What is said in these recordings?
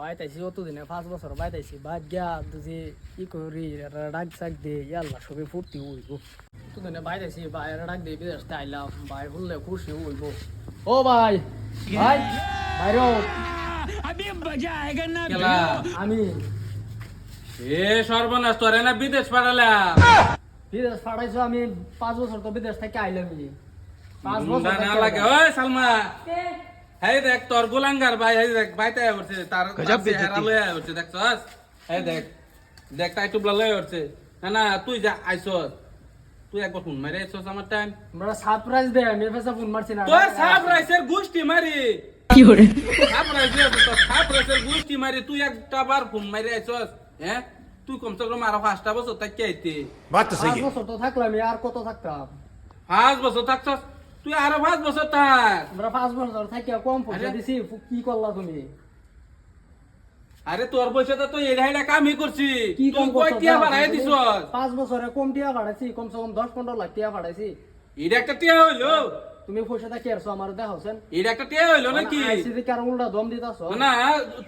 বাইতাইছি অতদিনে পাঁচ বছর বাইতাইছি বাদ গিয়া যে কি করি ডাক চাক দে ইয়াল্লা সবে ফুর্তি হইব। অতদিনে বাইতাইছি বাইরে ডাক দে বিদেশ আইলাম ভাই শুনলে খুশি হইব। ও ভাই ভাই বাইরে কেলা আমি এ সর্বনাশ তোরে না বিদেশ পাঠালাম। বিদেশ পাঠাইছো আমি পাঁচ বছর তো বিদেশ থেকে আইলাম পাঁচ বছর না লাগে ওই সালমা। হেই দেখ তোর গোলাঙ্গার ভাই হেই দেখ ভাই তাই করছে তার চেহারা লয়ে করছে দেখছস? হেই দেখ দেখ তাই টুবলা লয়ে করছে না না তুই যা আইছস। তুই একবার ফোন মারি আইছস আমার টাইম বড় সারপ্রাইজ দে আমি ফেসা ফোন মারছি না। তোর সারপ্রাইজের গুষ্টি মারি। কি হরে সারপ্রাইজের তোর সারপ্রাইজের গুষ্টি মারি। তুই একটা একবার ফোন মারি আইছস হ্যাঁ? তুই কমসে কম আরও পাঁচটা বছর থাকতে আইতে। বাচ্চা সেই বছর তো থাকলাম আর কত থাকতাম? পাঁচ বছর থাকছস? তুই আরও পাঁচ বছর থাক। আমরা পাঁচ বছর থাকি কম পয়সা দিছি কি করলা তুমি? আরে তোর পয়সাটা তো এটা এটা কামই করছি। কি তুই কম কই টিয়া বাড়াই তুমি পাঁচ বছরে কম টিয়া ভাড়াইছি কমসে কম দশ পনেরো লাখ টিয়া ভাড়াইছি এটা একটা টিয়া হইল? তুমি পয়সাটা কেরছো আমার দেখাওছেন? এটা একটা টিয়া হইল নাকি? আইসিডি কার উল্টা দম দিতাছ। না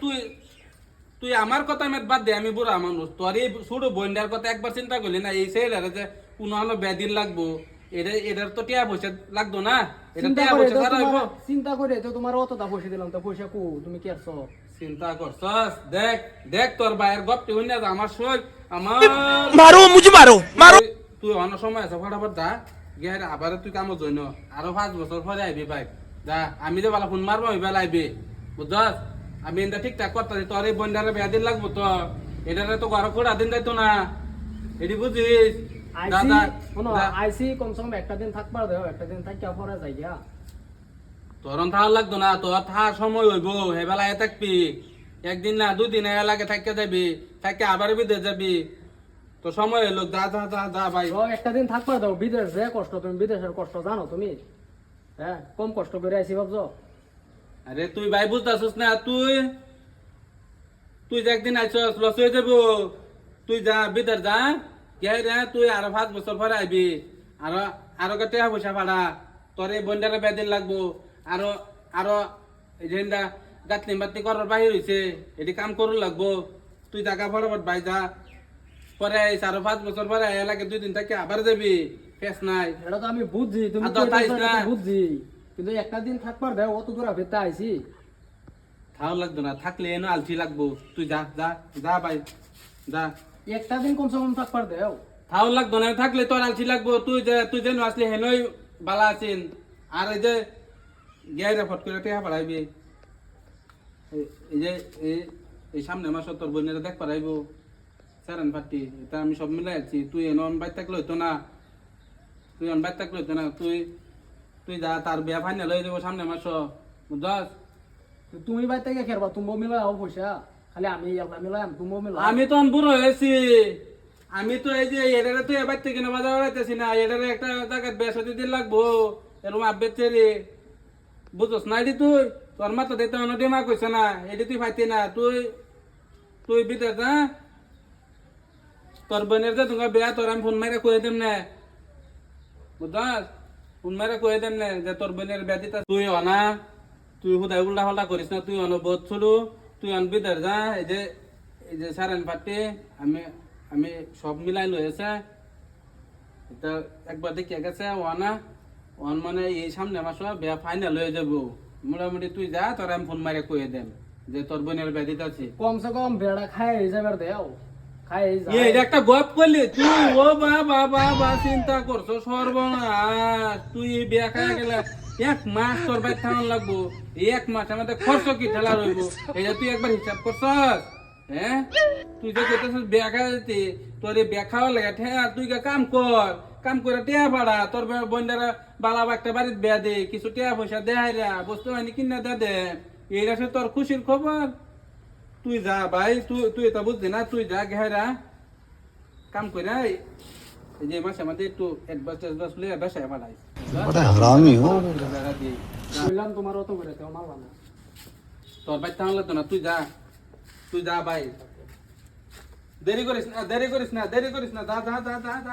তুই তুই আমার কথা মেদ বাদ দে আমি বুড়া মানুষ। তোর এই ছোট বন্ডার কথা একবার চিন্তা করলি না এই ছেলেরা যে কোনো হলো ব্যাদিন লাগবো। এটা এটার তো টিয়া পয়সা লাগতো না। টিয়া পয়সা চিন্তা করে তো তোমার অতটা পয়সা দিলাম তো পয়সা কো তুমি কি আরছো চিন্তা করছস? দেখ দেখ তোর ভাইয়ের গপ তুই আমার সই আমার মারো মারো মারো। তুই অন্য সময় আছে ফটাফট গিয়ে আবার তুই কামো জইন। আরও পাঁচ বছর পরে আইবি ভাই। দা আমি যে বালা ফোন মারবো ওইবেলা আইবি। বুঝছস? আমি এটা ঠিকঠাক করতে তোর এই বন্ধারে বেয়া দিন লাগবো তো। এটারে তো ঘর খোড়া দিন যাইতো না। এটি বুঝিস? যা, শোনো আইসি কমসে কম একটা দিন থাকবার দেও একটা দিন থাকি পরে যাই গিয়া। থাকার লাগতো না তোর থাকার সময় হইব হে থাকবি। একদিন না দুই দিন এলাকে থাকতে যাবি থাকতে আবার বিদেশ যাবি। তো সময় হইল যা যা যা যা ভাই। একটা দিন থাকবার দাও বিদেশ যে কষ্ট তুমি বিদেশের কষ্ট জানো তুমি। হ্যাঁ কম কষ্ট করে আইসি ভাবছ? আরে তুই ভাই বুঝতেছিস না তুই তুই যে একদিন আইসস লস হয়ে যাব। তুই যা বিদার যা কে রে তুই আরও পাঁচ বছর পরে আইবি। আরও আরও কত টাকা পয়সা ভাড়া তোর এই বন্ডারে বেদিন লাগবো। আরও আরও এই যে হিন্দা করার বাহির হইছে। এটি কাম করু লাগবো। তুই জায়গা ফটাফট ভাই যা। পরে আইস আরও পাঁচ বছর পরে আয়া লাগে দুই দিন থেকে আবার যাবি। ফেস নাই। এটা তো আমি বুঝছি তুমি বুঝছি। কিন্তু একটা দিন থাকবার দেও অত দূর ফেরতে আইছি। খাওয়া লাগতো না থাকলে এনো আলসি লাগবো। তুই যা যা যা ভাই যা। একটা দিন কমসে কম থাকবার দেও খাওয়া লাগতো না থাকলে তোর আলসি লাগবো। তুই যে তুই যেন আসলি হেনই বালা আছেন আর এই যে গিয়ে ফট করে টেহা পাড়াইবি। এই- যে এই- সামনে মাস তোর বোনের দেখ পারাইবো স্যারেন পার্টি এটা আমি সব মিলাই আছি। তুই এনে অন বাইর থাকলে হইতো না। তুই অন বাইর থাকলে হইতো না। তুই তুই যা তার বিয়া ফাইনাল হয়ে যাব সামনে মাস বুঝস তো তুমি বাইর থেকে খেরবা তুমি মিলাই হও পয়সা। খালি আমি ইয়াল্লা মিলাই তুমি মিলাই। আমি তো বুড়ো হয়েছি আমি তো এই যে এটারে তো এবার থেকে নেওয়া যাওয়া যাইতেছি না, এটারে একটা জায়গায় বেসতি দিন লাগবো, এরকম আব্বের রে বুঝছ না এটি তুই? তোর মাথা দিতে অন্য ডিমা কইছে না, এটি তুই পাইতি না, তুই তুই বিদেশ না তোর বোনের যে তোমার বিয়া, তোর আমি ফোন মারে কয়ে দেম না। বুঝছ ফোন মারে কয়ে দেম না যে তোর বোনের বিয়া দিতে তুই অনা, তুই হুদাই উল্টা পাল্টা করিস না, তুই অনবোধ ছুলু তুই অন বিদের যা এই যে এই যে সারেন পাটি আমি আমি সব মিলাই লয়েছে এটা একবার দেখে গেছে ওয়ানা ওয়ান মানে এই সামনে মাস বিয়া ফাইনাল হয়ে যাব। মোটামুটি তুই যা তোর আমি ফোন মারে কয়ে দেম যে তোর বোনের বিয়া দিতে আছে। কমসে কম বেড়া খাই যাবার দেও এই একটা গপ করলি তুই ও বাবা বাবা চিন্তা করছ সর্বনাশ। তুই এই বিয়া খাই গেলে এক মাস তোর বাইর থামান লাগবো। এক মাস আমাদের খরচ কি ঠেলা রইব? যে তুই একবার হিসাব করছস হ্যাঁ? তুই যে কইতেছিস বিয়া খাই দিতে, তোর এই বিয়া খাওয়া লাগে ঠেয়া, তুই কাম কর। কাম করে টিয়া ভাড়া, তোর বন্ডারা বালা একটা বাড়িতে বিয়া দে, কিছু টিয়া পয়সা দেয় রা বস্তু বাহিনী কিনা দে দে। এইটা সে তোর খুশির খবর। তুই যা ভাই, তুই তুই এটা বুঝলি না, তুই যা ঘেরা কাম করে এই যে মাসে আমাদের একটু অ্যাডভান্স অ্যাডভান্স লিয়ে বেসায় পাঠাই বড় হারামি ও বললাম তোমার অত করে তো মারবা না। তোর ভাই তাহলে তো না তুই যা তুই যা ভাই। দেরি করিস না দেরি করিস না দেরি করিস না যা যা যা যা যা।